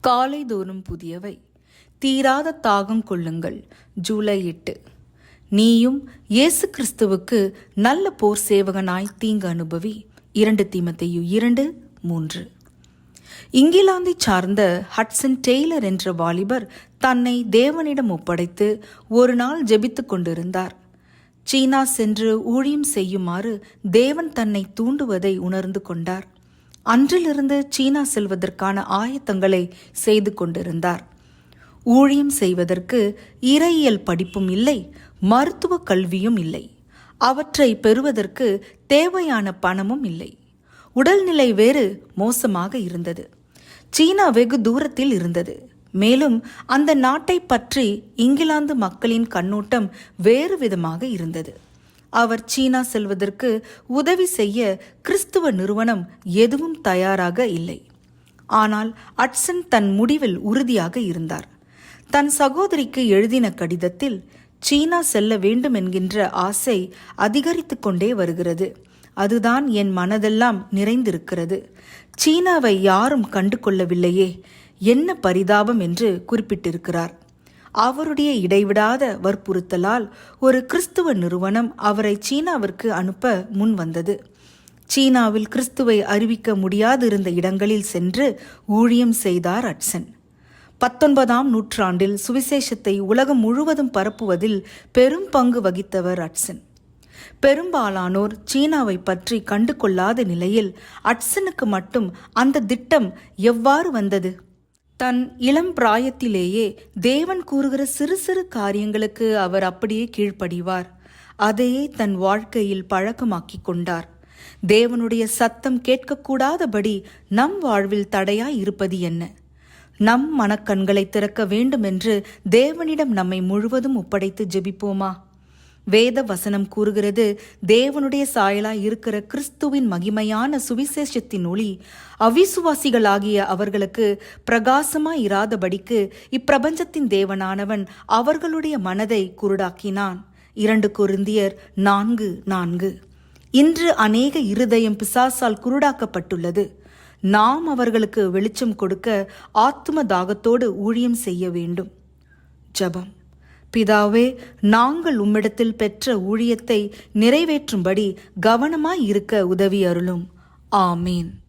காலை தோறும் புதியவை. தீராத தாகம் கொள்ளுங்கள். ஜூலை எட்டு. நீயும் இயேசு கிறிஸ்துவுக்கு நல்ல போர் சேவகனாய் தீங்கு அனுபவி. இரண்டு தீமத்தையு இரண்டு மூன்று. இங்கிலாந்தை சார்ந்த ஹட்சன் டெய்லர் என்ற வாலிபர் தன்னை தேவனிடம் ஒப்படைத்து ஒரு நாள் ஜெபித்துக் கொண்டிருந்தார். சீனா சென்று ஊழியம் செய்யுமாறு தேவன் தன்னை தூண்டுவதை உணர்ந்து கொண்டார். அன்றிலிருந்து சீனா செல்வதற்கான ஆயத்தங்களை செய்து கொண்டிருந்தார். ஊழியம் செய்வதற்கு இறையியல் படிப்பும் இல்லை மருத்துவ கல்வியும் இல்லை. அவற்றை பெறுவதற்கு தேவையான பணமும் இல்லை. உடல்நிலை வேறு மோசமாக இருந்தது. சீனா வெகு தூரத்தில் இருந்தது. மேலும் அந்த நாட்டை பற்றி இங்கிலாந்து மக்களின் கண்ணோட்டம் வேறு விதமாக இருந்தது. அவர் சீனா செல்வதற்கு உதவி செய்ய கிறிஸ்துவ நிறுவனம் எதுவும் தயாராக இல்லை. ஆனால் அட்சன் தன் முடிவில் உறுதியாக இருந்தார். தன் சகோதரிக்கு எழுதின கடிதத்தில் சீனா செல்ல வேண்டும் என்கின்ற ஆசை அதிகரித்து கொண்டே வருகிறது. அதுதான் என் மனதெல்லாம் நிறைந்திருக்கிறது. சீனாவை யாரும் கண்டு கொள்ளவில்லையே என்ன பரிதாபம் என்று குறிப்பிட்டிருக்கிறார். அவருடைய இடைவிடாத வற்புறுத்தலால் ஒரு கிறிஸ்துவ நிறுவனம் அவரை சீனாவிற்கு அனுப்ப முன் வந்தது. சீனாவில் கிறிஸ்துவை அறிவிக்க முடியாதிருந்த இடங்களில் சென்று ஊழியம் செய்தார் அட்சன். பத்தொன்பதாம் நூற்றாண்டில் சுவிசேஷத்தை உலகம் முழுவதும் பரப்புவதில் பெரும் பங்கு வகித்தவர் அட்சன். பெரும்பாலானோர் சீனாவை பற்றி கண்டு கொள்ளாத நிலையில் அட்சனுக்கு மட்டும் அந்த திட்டம் எவ்வாறு வந்தது? தன் இளம் பிராயத்திலேயே தேவன் கூறுகிற சிறு சிறு காரியங்களுக்கு அவர் அப்படியே கீழ்ப்படிவார். அதையே தன் வாழ்க்கையில் பழக்கமாக்கிக் கொண்டார். தேவனுடைய சத்தம் கேட்கக்கூடாதபடி நம் வாழ்வில் தடையாய் இருப்பது என்ன? நம் மனக்கண்களை திறக்க வேண்டுமென்று தேவனிடம் நம்மை முழுவதும் ஒப்படைத்து ஜெபிப்போமா? வேத வசனம் கூறுகிறது தேவனுடைய சாயலாய் இருக்கிற கிறிஸ்துவின் மகிமையான சுவிசேஷத்தின் ஒளி அவிசுவாசிகளாகிய அவர்களுக்கு பிரகாசமாய் இராதபடிக்கு இப்பிரபஞ்சத்தின் தேவனானவன் அவர்களுடைய மனதை குருடாக்கினான். இரண்டு கொருந்தியர் நான்கு நான்கு. இன்று அநேக இருதயம் பிசாசால் குருடாக்கப்பட்டுள்ளது. நாம் அவர்களுக்கு வெளிச்சம் கொடுக்க ஆத்ம தாகத்தோடு ஊழியம் செய்ய வேண்டும். ஜபம். பிதாவே நாங்கள் உம்மிடத்தில் பெற்ற ஊழியத்தை நிறைவேற்றும்படி கவனமாய் இருக்க உதவி அருளும். ஆமீன்.